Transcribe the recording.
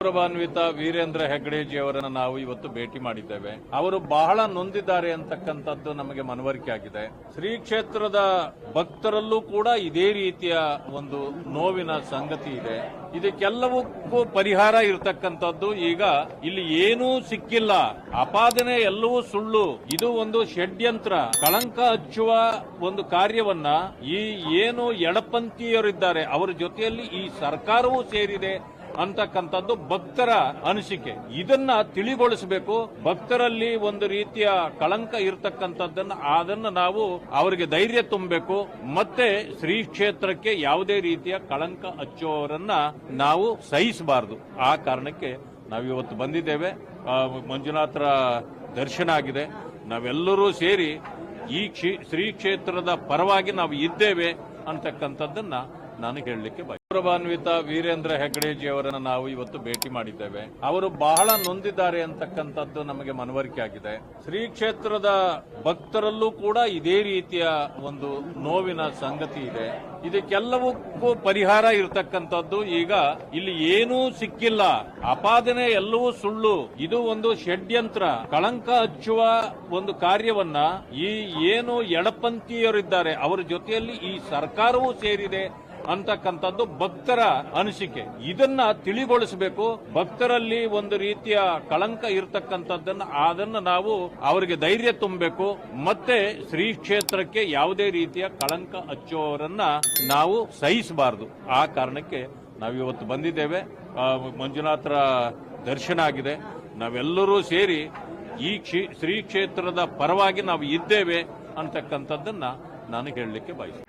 ಗೌರವಾನ್ವಿತ ವೀರೇಂದ್ರ ಹೆಗ್ಗಡೆಜಿ ಅವರನ್ನು ನಾವು ಇವತ್ತು ಭೇಟಿ ಮಾಡಿದ್ದೇವೆ. ಅವರು ಬಹಳ ನೊಂದಿದ್ದಾರೆ ಅಂತಕ್ಕಂಥದ್ದು ನಮಗೆ ಮನವರಿಕೆ ಆಗಿದೆ. ಶ್ರೀ ಕ್ಷೇತ್ರದ ಭಕ್ತರಲ್ಲೂ ಕೂಡ ಇದೇ ರೀತಿಯ ಒಂದು ನೋವಿನ ಸಂಗತಿ ಇದೆ. ಇದಕ್ಕೆಲ್ಲವಕ್ಕೂ ಪರಿಹಾರ ಇರತಕ್ಕಂಥದ್ದು ಈಗ ಇಲ್ಲಿ ಏನೂ ಸಿಕ್ಕಿಲ್ಲ. ಅಪಾದನೆ ಎಲ್ಲವೂ ಸುಳ್ಳು. ಇದು ಒಂದು ಷಡ್ಯಂತ್ರ. ಕಳಂಕ ಹಚ್ಚುವ ಒಂದು ಕಾರ್ಯವನ್ನ ಈ ಏನು ಎಡಪಂಥೀಯರಿದ್ದಾರೆ, ಅವರ ಜೊತೆಯಲ್ಲಿ ಈ ಸರ್ಕಾರವೂ ಸೇರಿದೆ. ಅಂತಕ್ಕಂಥದ್ದು ಭಕ್ತರ ಅನಿಸಿಕೆ. ಇದನ್ನ ತಿಳಿಗೊಳಿಸಬೇಕು. ಭಕ್ತರಲ್ಲಿ ಒಂದು ರೀತಿಯ ಕಳಂಕ ಇರತಕ್ಕಂಥದ್ದನ್ನ, ಅದನ್ನ ನಾವು ಅವರಿಗೆ ಧೈರ್ಯ ತುಂಬಬೇಕು. ಮತ್ತೆ ಶ್ರೀ ಕ್ಷೇತ್ರಕ್ಕೆ ಯಾವುದೇ ರೀತಿಯ ಕಳಂಕ ಹಚ್ಚುವವರನ್ನ ನಾವು ಸಹಿಸಬಾರದು. ಆ ಕಾರಣಕ್ಕೆ ನಾವಿವತ್ತು ಬಂದಿದ್ದೇವೆ. ಮಂಜುನಾಥರ ದರ್ಶನ ಆಗಿದೆ. ನಾವೆಲ್ಲರೂ ಸೇರಿ ಈ ಶ್ರೀ ಕ್ಷೇತ್ರದ ಪರವಾಗಿ ನಾವು ಇದ್ದೇವೆ ಅಂತಕ್ಕಂಥದ್ದನ್ನ ನಾನು ಹೇಳಲಿಕ್ಕೆ ಗೌರವಾನ್ವಿತ ವೀರೇಂದ್ರ ಹೆಗ್ಗಡೆಜಿ ಅವರನ್ನು ನಾವು ಇವತ್ತು ಭೇಟಿ ಮಾಡಿದ್ದೇವೆ. ಅವರು ಬಹಳ ನೊಂದಿದ್ದಾರೆ ಅಂತಕ್ಕಂಥದ್ದು ನಮಗೆ ಮನವರಿಕೆ ಆಗಿದೆ. ಶ್ರೀ ಕ್ಷೇತ್ರದ ಭಕ್ತರಲ್ಲೂ ಕೂಡ ಇದೇ ರೀತಿಯ ಒಂದು ನೋವಿನ ಸಂಗತಿ ಇದೆ. ಇದಕ್ಕೆಲ್ಲವಕ್ಕೂ ಪರಿಹಾರ ಇರತಕ್ಕಂಥದ್ದು ಈಗ ಇಲ್ಲಿ ಏನೂ ಸಿಕ್ಕಿಲ್ಲ. ಅಪಾದನೆ ಎಲ್ಲವೂ ಸುಳ್ಳು. ಇದು ಒಂದು ಷಡ್ಯಂತ್ರ. ಕಳಂಕ ಹಚ್ಚುವ ಒಂದು ಕಾರ್ಯವನ್ನ ಈ ಏನು ಎಡಪಂಥೀಯರಿದ್ದಾರೆ, ಅವರ ಜೊತೆಯಲ್ಲಿ ಈ ಸರ್ಕಾರವೂ ಸೇರಿದೆ. ಅಂತಕ್ಕಂಥದ್ದು ಭಕ್ತರ ಅನಿಸಿಕೆ. ಇದನ್ನ ತಿಳಿಗೊಳಿಸಬೇಕು. ಭಕ್ತರಲ್ಲಿ ಒಂದು ರೀತಿಯ ಕಳಂಕ ಇರತಕ್ಕಂಥದ್ದನ್ನ, ಅದನ್ನ ನಾವು ಅವರಿಗೆ ಧೈರ್ಯ ತುಂಬಬೇಕು. ಮತ್ತೆ ಶ್ರೀ ಕ್ಷೇತ್ರಕ್ಕೆ ಯಾವುದೇ ರೀತಿಯ ಕಳಂಕ ಹಚ್ಚುವವರನ್ನ ನಾವು ಸಹಿಸಬಾರದು. ಆ ಕಾರಣಕ್ಕೆ ನಾವಿವತ್ತು ಬಂದಿದ್ದೇವೆ. ಮಂಜುನಾಥರ ದರ್ಶನ ಆಗಿದೆ. ನಾವೆಲ್ಲರೂ ಸೇರಿ ಈ ಶ್ರೀ ಕ್ಷೇತ್ರದ ಪರವಾಗಿ ನಾವು ಇದ್ದೇವೆ ಅಂತಕ್ಕಂಥದ್ದನ್ನ ನಾನು ಹೇಳಲಿಕ್ಕೆ ಬಯಸ್ತೇನೆ.